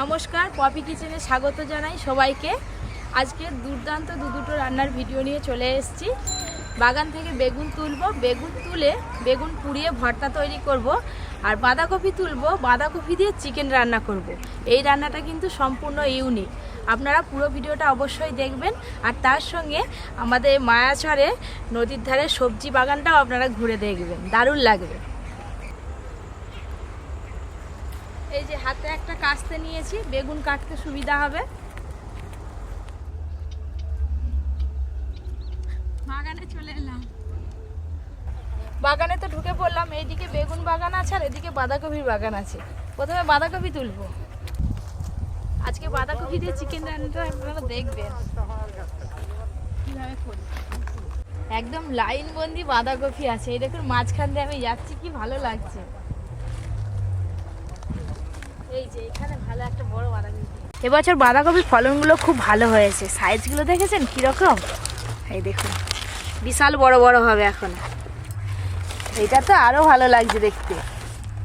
নমস্কার, পপি কিচেনে স্বাগত জানাই সবাইকে। আজকে দুর্দান্ত দু দুটো রান্নার ভিডিও নিয়ে চলে এসেছি। বাগান থেকে বেগুন তুলব, বেগুন তুলে বেগুন পুড়িয়ে ভর্তা তৈরি করব, আর বাঁধাকপি তুলব, বাঁধাকপি দিয়ে চিকেন রান্না করব। এই রান্নাটা কিন্তু সম্পূর্ণ ইউনিক। আপনারা পুরো ভিডিওটা অবশ্যই দেখবেন, আর তার সঙ্গে আমাদের মায়াচরে নদীর ধারে সবজি বাগানটাও আপনারা ঘুরে দেখবেন। দারুণ লাগবে। এই যে হাতে একটা কাস্তে নিয়েছি, বেগুন কাটতে সুবিধা হবে। বাগানে চলে এলাম। বাগানে তো ঢুকে পড়লাম, এইদিকে বেগুন বাগান আছে আর এদিকে বাঁধাকপির বাগান আছে। প্রথমে বাঁধাকপি তুলবো। আজকে বাঁধাকপি দিয়ে চিকেন রান্নাটা আপনারা দেখবেন। কীভাবে করি? একদম লাইন বন্দি বাঁধাকপি আছে। এই দেখুন, মাঝখান দিয়ে আমি যাচ্ছি, কি ভালো লাগছে। এই যে ভালো একটা বড় এবছর বাঁধাকপির ফলনগুলো খুব ভালো হয়েছে। সাইজগুলো দেখেছেন কীরকম? এই দেখুন, বিশাল বড় বড় হবে এখন। এটা তো আরও ভালো লাগছে দেখতে।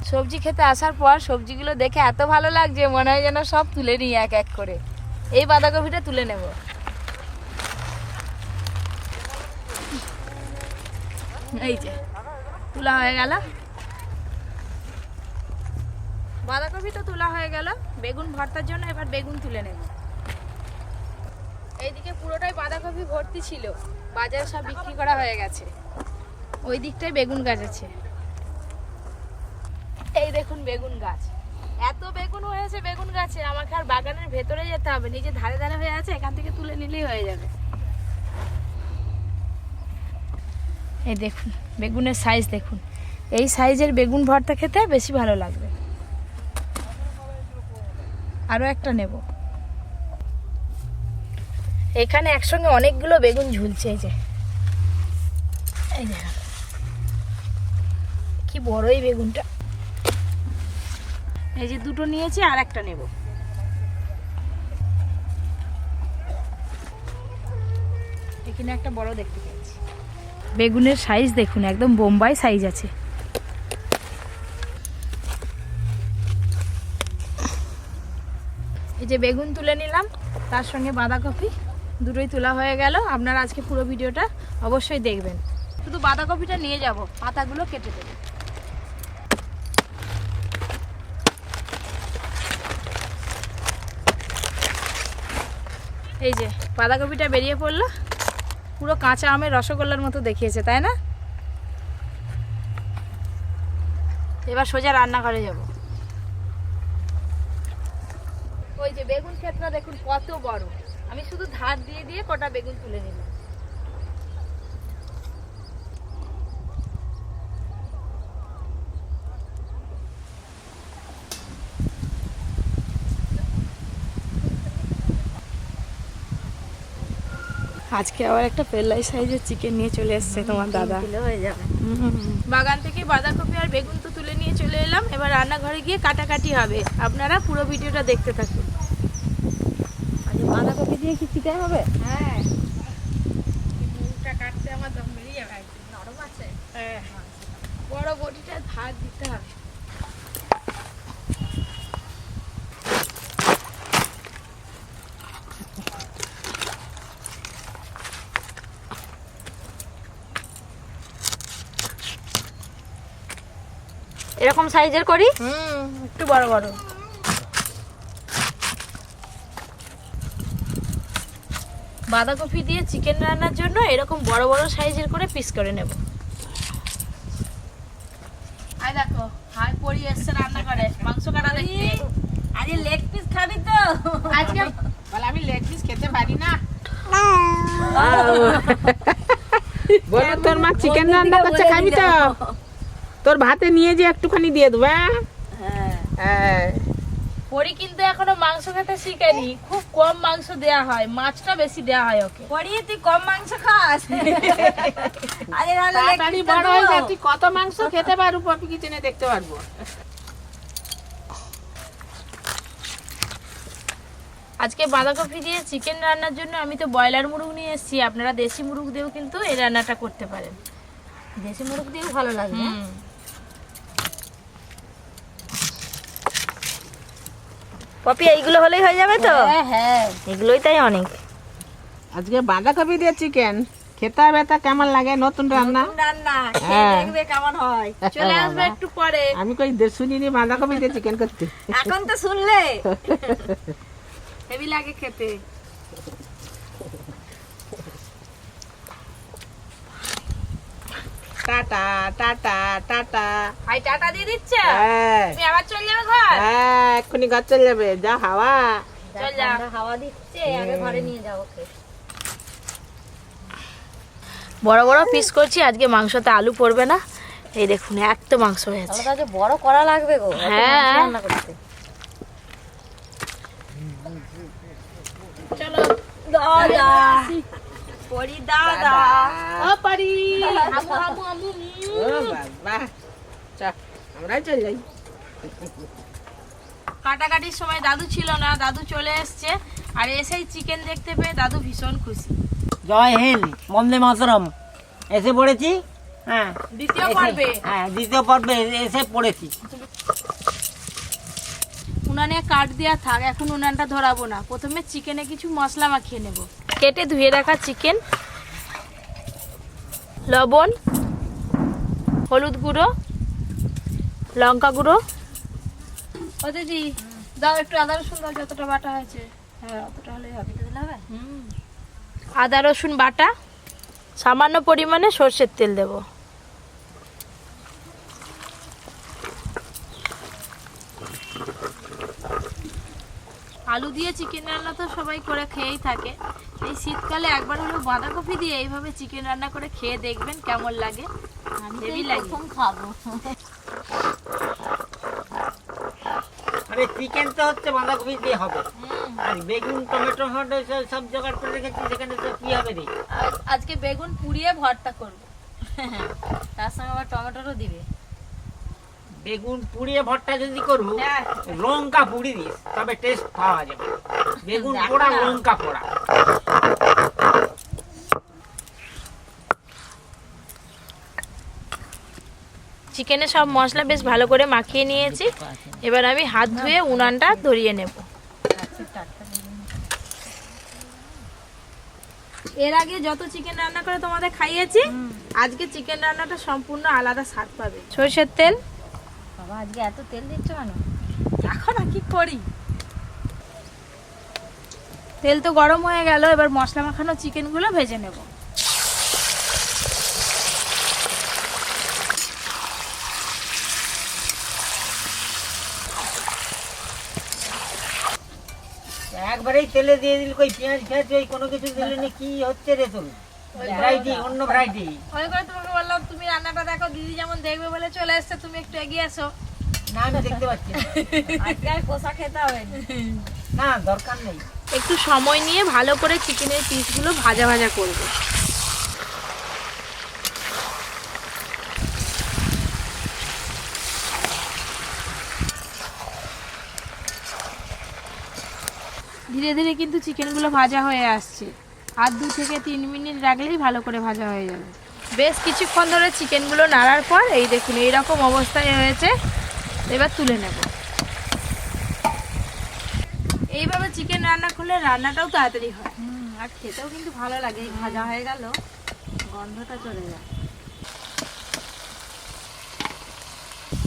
সবজি খেতে আসার পর সবজিগুলো দেখে এত ভালো লাগছে, মনে হয় যেন সব তুলে নিই এক এক করে। এই বাঁধাকপিটা তুলে নেব। এই যে, তোলা হয়ে গেল। বাঁধাকপি তো তোলা হয়ে গেল। বেগুন ভর্তার জন্য এবার বেগুন তুলে নেব। এইদিকে পুরোটাই বাঁধাকপি ভর্তি ছিল। বাজারে সব বিক্রি করা হয়ে গেছে। ওই দিকটাই বেগুন গাছ আছে। এই দেখুন বেগুন গাছ। এত বেগুন হয়েছে বেগুন গাছে, আমাকে আর বাগানের ভেতরে যেতে হবে। নিজে ধারে ধারে হয়ে আছে, এখান থেকে তুলে নিলেই হয়ে যাবে। এই দেখুন, বেগুনের সাইজ দেখুন। এই সাইজের বেগুন ভর্তা খেতে বেশি ভালো লাগবে। আরও একটা নেব। এখানে একসঙ্গে অনেকগুলো বেগুন ঝুলছে এই যে। এই যে। কি বড় এই বেগুনটা। এই যে দুটো নিয়েছি আর একটা নেব। এখানে একটা বড় দেখতে পেয়েছি। বেগুনের সাইজ দেখুন একদম বোম্বাই সাইজ আছে। এই যে বেগুন তুলে নিলাম, তার সঙ্গে বাঁধাকপি দুটোই তোলা হয়ে গেল। আপনারা আজকে পুরো ভিডিওটা অবশ্যই দেখবেন। শুধু বাঁধাকপিটা নিয়ে যাব, পাতাগুলো কেটে দেবে। এই যে বাঁধাকপিটা বেরিয়ে পড়ল, পুরো কাঁচা আমের রসগোল্লার মতো দেখিয়েছে, তাই না? এবার সোজা রান্নাঘরে যাব ওই যে বেগুন ক্ষেতটা দেখুন কত বড়। আমি শুধু ধার দিয়ে দিয়ে কটা বেগুন তুলে নিলাম। আজকে আবার একটা পেল্লাই সাইজের চিকেন নিয়ে চলে এসেছে তোমার দাদা। হয়ে যাবে। বাগান থেকে বাঁধাকপি আর বেগুন তো তুলে নিয়ে চলে এলাম। এবার রান্নাঘরে গিয়ে কাটাকাটি হবে। আপনারা পুরো ভিডিওটা দেখতে থাকুন। বাঁধাকপি দিয়ে কি হবে? হ্যাঁ। কাটতে আমার দম বেরিয়ে যাবে নরম আছে। হ্যাঁ। বড় বটিটা ধার দিতে হবে। এরকম সাইজের করি? হুম একটু বড় বড়। বাঁধাকপি দিয়ে চিকেন রান্নার জন্য এরকম বড় বড় সাইজের করে পিস করে নেব। আই দেখো হাই পড়ি এসছে রান্না করে মাংস কাটা দেখতে। আরে লেগ পিস খাবি তো। আজকে বলে আমি লেগ পিস খেতে পারি না। বলো তোর মা চিকেন রান্না করছে খাবি তো? তোর ভাতে নিয়ে যে একটুখানি দিয়ে দেবো হ্যাঁ? হ্যাঁ। হ্যাঁ। পরি কিন্তু এখনও মাংস খেতে শিখেনি। খুব কম মাংস দেয়া হয় মাছটা বেশি দেয়া হয় ওকে। পড়িয়ে তুই কম মাংস খাস? আরে তাড়াতাড়ি বড় হয়ে যা তুই কত মাংস খেতে পারব পপি কিচেনে দেখতে পারব? আজকে বাঁধাকপি দিয়ে চিকেন রান্নার জন্য আমি তো ব্রয়লার মুরগ নিয়ে এসেছি। আপনারা দেশি মুরগ দিয়েও কিন্তু এই রান্নাটা করতে পারেন। দেশি মুরগ দিয়েও ভালো লাগবে পপি এইগুলো হলেই হয়ে যাবে তো? হ্যাঁ হ্যাঁ। এগুলোই তাই অনেক। আজকে বাঁধাকপি দিয়ে চিকেন খেতে হবে তা কেমন লাগে? নতুন রান্না? রান্না। হ্যাঁ। দেখবে কেমন হয়। চলে আসবে একটু পরে। আমি কই দে- শুনিনি বাঁধাকপি দিয়ে চিকেন করতে। এখন তো শুনলে। হেভি লাগে খেতে। Tata tata tata. ভাই টাটা দিয়ে দিচ্ছ? হ্যাঁ। তুমি আবার চলে যাবে ঘর? হ্যাঁ এক্ষুনি ঘর চলে যাবে। যা হাওয়া। চল যা। হাওয়া দিচ্ছে আগে ঘরে নিয়ে যাব ওকে। বড় বড় পিস করছি আজকে মাংসতে আলু পড়বে না। এই দেখুন এক তো মাংস হয়েছে। আজকে বড় করা লাগবে গো হ্যাঁ। রান্না করতে। চলো দাদা পরি দাদা। ও পারি। হামু হামু হামু ও বাবা। চ আমরাই চলে যাই। কাটাকাটির সময় দাদু ছিল না দাদু চলে এসছে। আর এসেই চিকেন দেখতে পেয়ে দাদু ভীষণ খুশি। জয় হিন্দ বন্দে মাতরম। এসে পড়েছি? হ্যাঁ। দ্বিতীয় পর্বে। হ্যাঁ দ্বিতীয় পর্বে এসে- এসে পড়েছি। উনানে কাট দেওয়া থাক এখন উনানটা ধরাবো না। প্রথমে চিকেনে কিছু মশলা মাখিয়ে নেব। কেটে ধুয়ে রাখা চিকেন লবণ হলুদ গুঁড়ো লঙ্কা গুঁড়ো। ও দিদি দাও একটু আদা রসুন দাও যতটা বাটা হয়েছে। হ্যাঁ অতটা হলেই হবে। হুম। আদা রসুন বাটা সামান্য পরিমাণে সর্ষের তেল দেব। আলু দিয়ে চিকেন রান্না তো সবাই করে খেয়েই থাকে। এই শীতকালে একবার হলেও বাঁধাকপি দিয়ে এইভাবে চিকেন রান্না করে খেয়ে দেখবেন কেমন লাগে। হেভি লাগে। খাব। আরে চিকেন তো হচ্ছে বাঁধাকপি দিয়ে হবে। আর বেগুন টমেটো সব- সব জোগাড় করে রেখেছি সেখানে তো কি হবে রে আজকে বেগুন পুড়িয়ে ভর্তা করব। তার সঙ্গে আবার টমেটোরও দিবে। বেগুন পুড়িয়ে ভর্তা যদি করু হ্যাঁ। লঙ্কা পুড়ি দিস তবে টেস্ট পাওয়া যাবে। বেগুন পোড়া লঙ্কা পোড়া। চিকেনে সব মশলা বেশ ভালো করে মাখিয়ে নিয়েছি। এবার আমি হাত ধুয়ে উনানটা ধরিয়ে নেব। এর আগে যত চিকেন রান্না করে তোমাদের খাইয়েছি আজকে চিকেন রান্নাটা সম্পূর্ণ আলাদা স্বাদ পাবে। সরষের তেল বাবা, আজকে এত তেল দিচ্ছ কেন? এখন আর কি করি। তেল তো গরম হয়ে গেল, এবার মশলা মাখানো চিকেনগুলো ভেজে নেব। একবারেই তেলে দিয়ে দিল, কই পেঁয়াজ ফেঁয়াজ ওই কোনো কিছু দিলে নি কি হচ্ছে রে তোর? ভ্যারাইটি অন্য ভ্যারাইটি ওই করে তোমাকে বললাম তুমি রান্নাটা দেখো দিদি যেমন দেখবে বলে চলে এসছে তুমি একটু এগিয়ে এসো। না আমি দেখতে পাচ্ছি। আজকে আর কষা খেতে হবে না। না দরকার নেই। একটু সময় নিয়ে ভালো করে চিকেনের পিসগুলো ভাজা ভাজা করব। ধীরে ধীরে কিন্তু চিকেনগুলো ভাজা হয়ে আসছে। আর দু থেকে তিন মিনিট রাখলেই ভালো করে ভাজা হয়ে যাবে। বেশ কিছুক্ষণ ধরে চিকেনগুলো নাড়ার পর এই দেখুন এইরকম অবস্থায় হয়েছে। এবার তুলে নেব। এইভাবে চিকেন রান্না করলে রান্নাটাও তাড়াতাড়ি হয়। আর খেতেও কিন্তু ভালো লাগে। ভাজা হয়ে গেল গন্ধটা চলে যায়।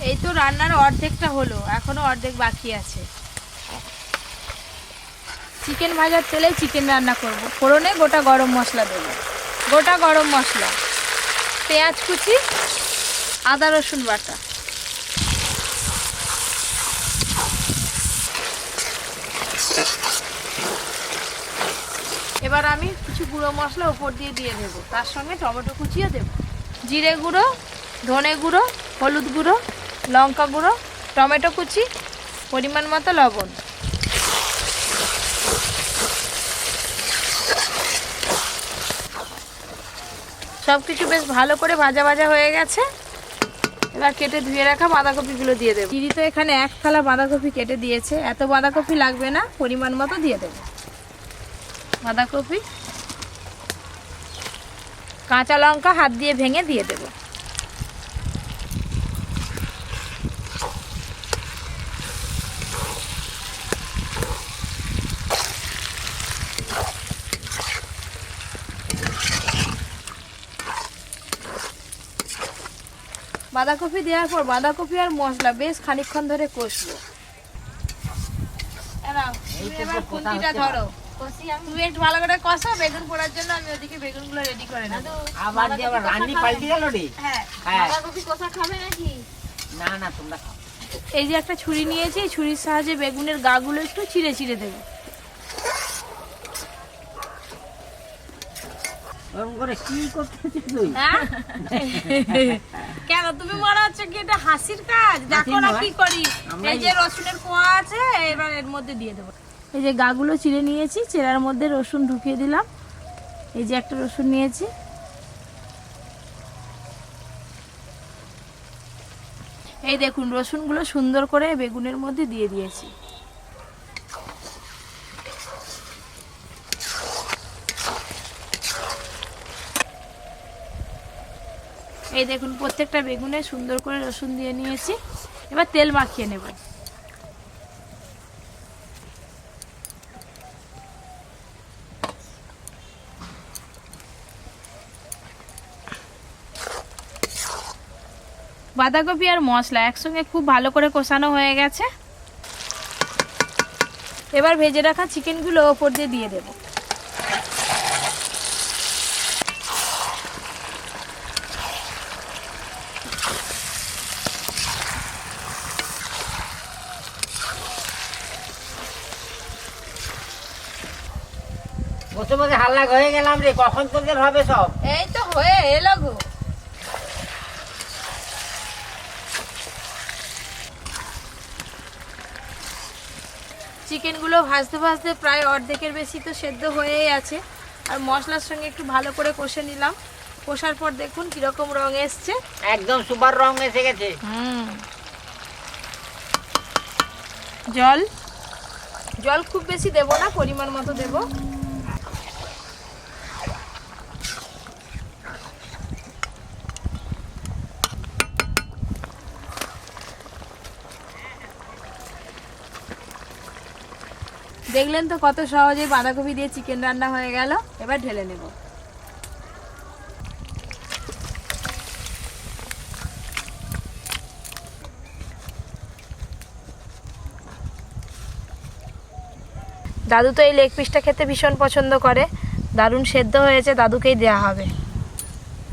এই তো রান্নার অর্ধেকটা হলো এখনও অর্ধেক বাকি আছে। চিকেন ভাজার তেলে চিকেন রান্না করব। ফোড়নে গোটা গরম মশলা দেবো। গোটা গরম মশলা, পেঁয়াজ কুচি, আদা রসুন বাটা। এবার আমি কিছু গুঁড়ো মশলা উপর দিয়ে দিয়ে দেবো। তার সঙ্গে টমেটো কুচিও দেবো। জিরে গুঁড়ো, ধনে গুঁড়ো, হলুদ গুঁড়ো, লঙ্কা গুঁড়ো, টমেটো কুচি, পরিমাণ মতো লবণ। সব কিছু বেশ ভালো করে ভাজা ভাজা হয়ে গেছে। এবার কেটে ধুয়ে রাখা বাঁধাকপিগুলো দিয়ে দেবো। দিদি তো এখানে এক থালা বাঁধাকপি কেটে দিয়েছে। এত বাঁধাকপি লাগবে না, পরিমাণ মতো দিয়ে দেবো। বাঁধাকপি, কাঁচা লঙ্কা হাত দিয়ে ভেঙে দিয়ে দেবো। বাঁধাকপি দেওয়ার পর বাঁধাকপি আর মশলা বেশ খানিকক্ষণ ধরে কষবো। এবার ধরো। তুমি একটু ভালো করে কষো বেগুন পোড়ার জন্য আমি ওদিকে বেগুনগুলো রেডি করে নেব। আবার যে আবার রান্নি পাল্টে গেল রে। হ্যাঁ। হ্যাঁ। বাঁধাকপি কষা খাবে নাকি? না না তোমরা খাও। এই যে একটা ছুরি নিয়েছি ছুরির সাহায্যে বেগুনের গাগুলো একটু চিড়ে চিড়ে দেবো। ওরকম করে কি করতেছিস তুই? হ্যাঁ? তুমি মনে হচ্ছে কি? এটা হাসির কাজ। দেখো না কি করি। এই যে রসুনের কোয়া আছে এবার এর মধ্যে দিয়ে দেবো। এই যে গাগুলো চিড়ে নিয়েছি চেরার মধ্যে রসুন ঢুকিয়ে দিলাম। এই যে একটা রসুন নিয়েছি। এই দেখুন রসুনগুলো সুন্দর করে বেগুনের মধ্যে দিয়ে দিয়েছি। এই দেখুন, প্রত্যেকটা বেগুনে সুন্দর করে রসুন দিয়ে নিয়েছি। এবার তেল মাখিয়ে নেব। বাঁধাকপি আর মশলা একসঙ্গে খুব ভালো করে কষানো হয়ে গেছে। এবার ভেজে রাখা চিকেনগুলো ওপর দিয়ে দিয়ে দেবো। বসে হাল্লা হয়ে গেলাম রে কখন তোদের হবে সব? এই তো হয়ে এলো গো। চিকেনগুলো ভাজতে ভাজতে প্রায় অর্ধেকের বেশি তো সেদ্ধ হয়েই আছে। আর মশলার সঙ্গে একটু ভালো করে কষে নিলাম। কষার পর দেখুন কীরকম রং এসছে। একদম সুপার রং এসে গেছে। হুম। জল। জল খুব বেশি দেব না পরিমাণ মতো দেব। দেখলেন তো কত সহজে বাঁধাকপি দিয়ে চিকেন রান্না হয়ে গেল, এবার ঢেলে নেব। দাদু তো এই লেগ পিসটা খেতে ভীষণ পছন্দ করে। দারুণ সেদ্ধ হয়েছে, দাদুকেই দেওয়া হবে।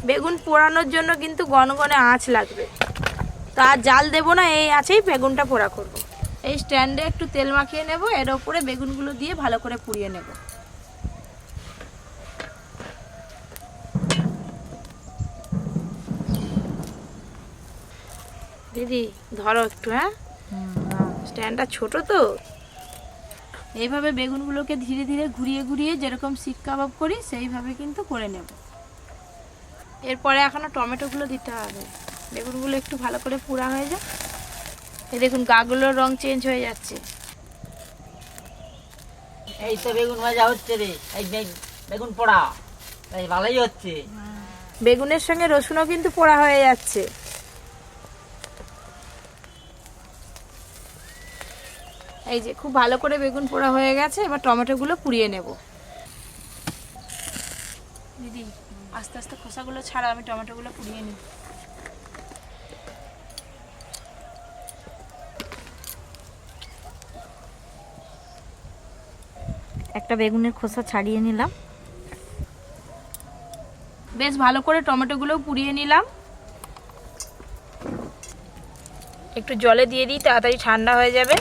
বেগুন পোড়ানোর জন্য কিন্তু গনগনে আঁচ লাগবে। তো জাল দেবো না, এই আঁচেই বেগুনটা পোড়া করব। এই স্ট্যান্ডে একটু তেল মাখিয়ে নেব এর ওপরে বেগুনগুলো দিয়ে ভালো করে পুড়িয়ে নেব। দিদি ধরো একটু হ্যাঁ? স্ট্যান্ডটা ছোট তো। এইভাবে বেগুনগুলোকে ধীরে ধীরে ঘুরিয়ে ঘুরিয়ে যেরকম শিক কাবাব করি সেইভাবে কিন্তু করে নেব। এরপরে এখনও টমেটোগুলো দিতে হবে। বেগুনগুলো একটু ভালো করে পোড়া হয়ে যায় এই দেখুন গাগুলোর রং চেঞ্জ হয়ে যাচ্ছে। এই তো বেগুন ভাজা হচ্ছে রে এই বেগ- বেগুন পোড়া এই ভালোই হচ্ছে। বেগুনের সঙ্গে রসুনও কিন্তু পোড়া হয়ে যাচ্ছে। এই যে খুব ভালো করে বেগুন পোড়া হয়ে গেছে এবার টমেটোগুলো পুড়িয়ে নেব। দিদি আস্তে আস্তে খোসাগুলো ছাড়া আমি টমেটোগুলো পুড়িয়ে নিই। একটা বেগুনের খোসা ছাড়িয়ে নিলাম। বেশ ভালো করে টমেটোগুলো পুড়িয়ে নিলাম। একটু জলে দিয়ে দিই, তাড়াতাড়ি ঠান্ডা হয়ে যাবে।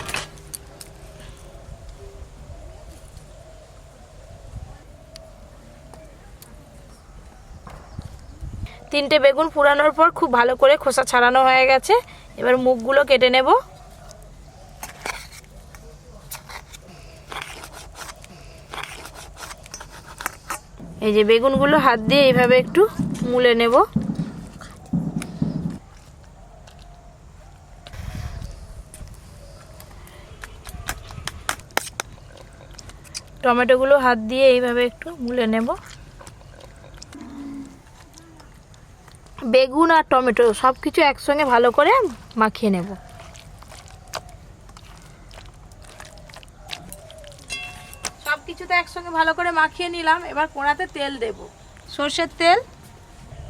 তিনটে বেগুন পুরানোর পর খুব ভালো করে খোসা ছাড়ানো হয়ে গেছে। এবার মুখগুলো কেটে নেব। এই যে বেগুনগুলো হাত দিয়ে এইভাবে একটু মুলে নেব। টমেটোগুলো হাত দিয়ে এইভাবে একটু মুলে নেব। বেগুন আর টমেটো সব কিছু একসঙ্গে ভালো করে মাখিয়ে নেব। তো একসঙ্গে ভালো করে মাখিয়ে নিলাম। এবার কোড়াতে তেল দেব। সর্ষের তেল,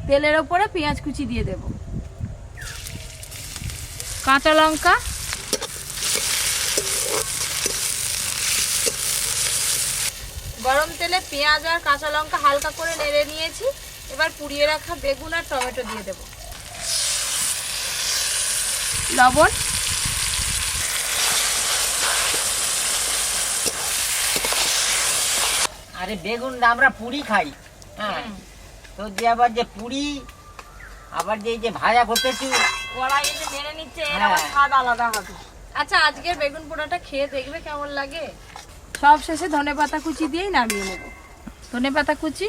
তেলের ওপরে পেঁয়াজ কুচি দিয়ে দেব। কাঁচা লঙ্কা, গরম তেলে পেঁয়াজ আর কাঁচা লঙ্কা হালকা করে নেড়ে নিয়েছি। এবার পুড়িয়ে রাখা বেগুন আর টমেটো দিয়ে দেব। লবণ আরে বেগুন আমরা পুরি খাই হ্যাঁ। তো যে আবার যে পুরি আবার যে এই যে ভাজা করতেছি কড়াইয়ে যে নেড়ে নিচ্ছে এর হ্যাঁ। আবার স্বাদ আলাদা হবে। আচ্ছা আজকের বেগুন পোড়াটা খেয়ে দেখবে কেমন লাগে? সব শেষে ধনে পাতা কুচি দিয়েই নামিয়ে নেব। ধনে পাতা কুচি।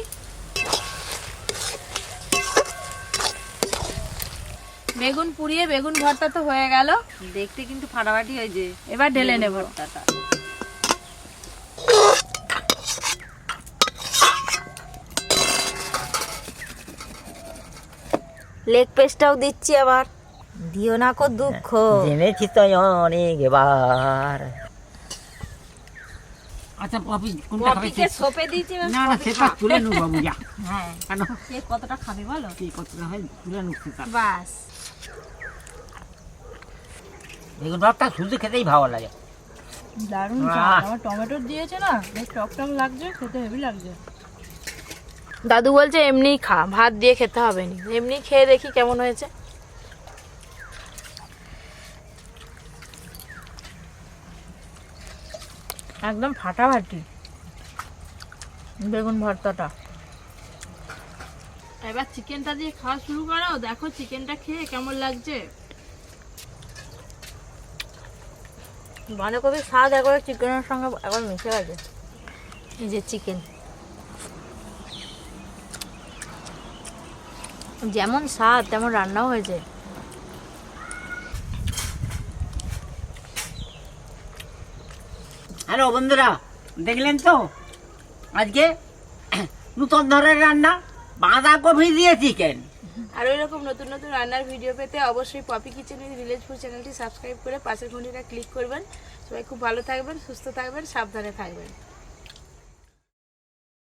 বেগুন পুড়িয়ে বেগুন ভর্তা তো হয়ে গেল। দেখতে কিন্তু ফাটাফাটি হয়েছে। এবার ঢেলে নেব। ভর্তাটা। লেগ পিসটাও দিচ্ছি আবার। দিও না কো দুঃখ। জেনেছি তো অনেকবার আচ্ছা পপি কোনটা খাবে? পপিকে সোপে দিয়েছি এবার না না সেটা তুলে নেব বাবু যা। হ্যাঁ। কেন? কে কতটা খাবে বলো? কি কতটা হয় তুলে নুকতে তার বাস। বেগুন ভাতটা শুধু খেতেই ভালো লাগে। দারুণ আমার টমেটো দিয়েছে না বেশ টক টক লাগছে খেতে হেভি লাগছে। দাদু বলছে এমনিই খা ভাত দিয়ে খেতে হবে না। এমনি খেয়ে দেখি কেমন হয়েছে। একদম ফাটাফাটি। বেগুন ভর্তাটা। এবার চিকেনটা দিয়ে খাওয়া শুরু করো দেখো চিকেনটা খেয়ে কেমন লাগছে। বাঁধাকপির স্বাদ একবার চিকেনের সঙ্গে একবার মিশে গেছে। এই যে চিকেন। যেমন স্বাদ তেমন রান্নাও হয়েছে হ্যালো বন্ধুরা দেখলেন তো? আজকে নতুন ধরনের রান্না বাঁধাকপি দিয়ে চিকেন আর ওই রকম নতুন নতুন রান্নার ভিডিও পেতে অবশ্যই পপি কিচেনের ভিলেজ ফুড চ্যানেলটি সাবস্ক্রাইব করে পাশের ঘন্টিটা ক্লিক করবেন। সবাই খুব ভালো থাকবেন সুস্থ থাকবেন সাবধানে থাকবেন।